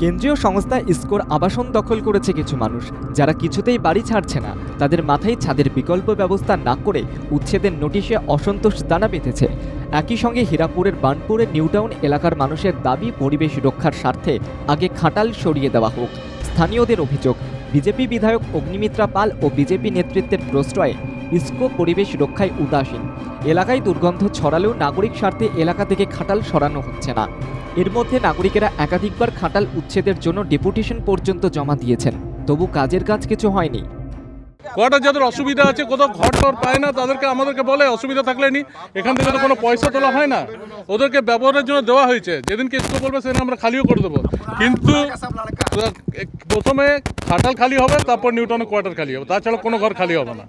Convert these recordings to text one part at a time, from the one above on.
কেন্দ্রীয় সংস্থা ইসকোর আবাসন দখল করেছে কিছু মানুষ, যারা কিছুতেই বাড়ি ছাড়ছে না। তাদের মাথায় ছাদের বিকল্প ব্যবস্থা না করে উচ্ছেদের নোটিশে অসন্তোষ দানা বেঁধেছে। একই সঙ্গে হীরাপুরের বানপুরের নিউটাউন এলাকার মানুষের দাবি, পরিবেশ রক্ষার স্বার্থে আগে খাটাল সরিয়ে দেওয়া হোক। স্থানীয়দের অভিযোগ, বিজেপি বিধায়ক অগ্নিমিত্রা পাল ও বিজেপি নেতৃত্বের প্রশ্রয়ে ইসকো পরিবেশ রক্ষায় উদাসীন। এলাকায় দুর্গন্ধ ছড়ালেও নাগরিক স্বার্থে এলাকা থেকে খাটাল সরানো হচ্ছে না। এর মধ্যে নাগরিকেরা একাধিকবার খাটাল উচ্ছেদের জন্য ডেপুটেশন পর্যন্ত জমা দিয়েছেন। তবু কাজের কাজ কিছু হয়নি। কটা যাদের অসুবিধা আছে, কোথাও ঘর টর পায় না, তাদেরকে আমাদেরকে বলে, অসুবিধা থাকলে নি, এখান থেকে তো কোনো পয়সা তোলা হয় না। ওদেরকে ব্যবহারের জন্য দেওয়া হয়েছে। যেদিনকে স্কুল বলবে, সেদিন আমরা খালিও করে দেবো। কিন্তু প্রথমে খাটাল খালি হবে, তারপর নিউটনের কোয়ার্টার খালি হবে। তাছাড়া কোনো ঘর খালি হবে না।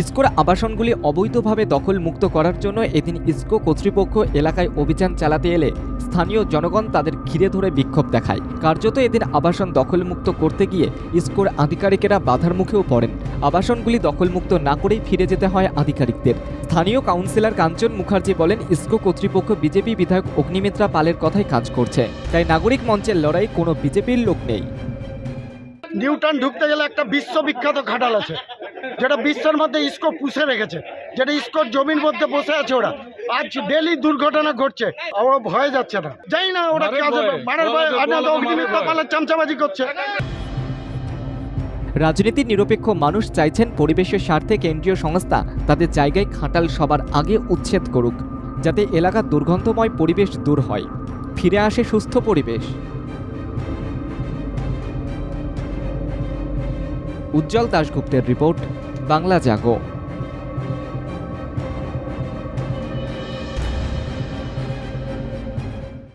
ইসকোর আবাসনগুলি অবৈধভাবে দখল মুক্ত করার জন্য এদিন ইসকো কর্তৃপক্ষ এলাকায় অভিযান চালাতে এলে স্থানীয় জনগণ তাদের ঘিরে ধরে বিক্ষোভ দেখায়। কার্যত এদিন আবাসন দখলমুক্ত করতে গিয়ে ইসকোর আধিকারিকেরা বাধার মুখেও পড়েন। আবাসনগুলি দখলমুক্ত না করেই ফিরে যেতে হয় আধিকারিকদের। স্থানীয় কাউন্সিলর কাঞ্চন মুখার্জি বলেন, ইসকো কর্তৃপক্ষ বিজেপি বিধায়ক অগ্নিমিত্রা পালের কথাই কাজ করছে। তাই নাগরিক মঞ্চের লড়াই কোনো বিজেপির লোক নেই। নিউটন ঢুকতে গেলে একটা বিশ্ববিখ্যাত খাটাল আছে। যেটা বিশ্বের মধ্যে ইসকো পুষে রেখেছে যেটা ইসকোর জমির মধ্যে বসে আছে ওরা। আজ ডেলি দুর্ঘটনা ঘটছে আর ওরা ভয়ে যাচ্ছে না। যাই না ওরা মারের ভয়ে। পালের চামচাবাজি করছে। রাজনীতির নিরপেক্ষ মানুষ চাইছেন পরিবেশের স্বার্থে কেন্দ্রীয় সংস্থা তাদের জায়গায় খাটাল সবার আগে উচ্ছেদ করুক যাতে এলাকার দুর্গন্ধময় পরিবেশ দূর হয়। ফিরে আসে সুস্থ পরিবেশ। উজ্জ্বল দাশগুপ্তের রিপোর্ট। বাংলা জাগো।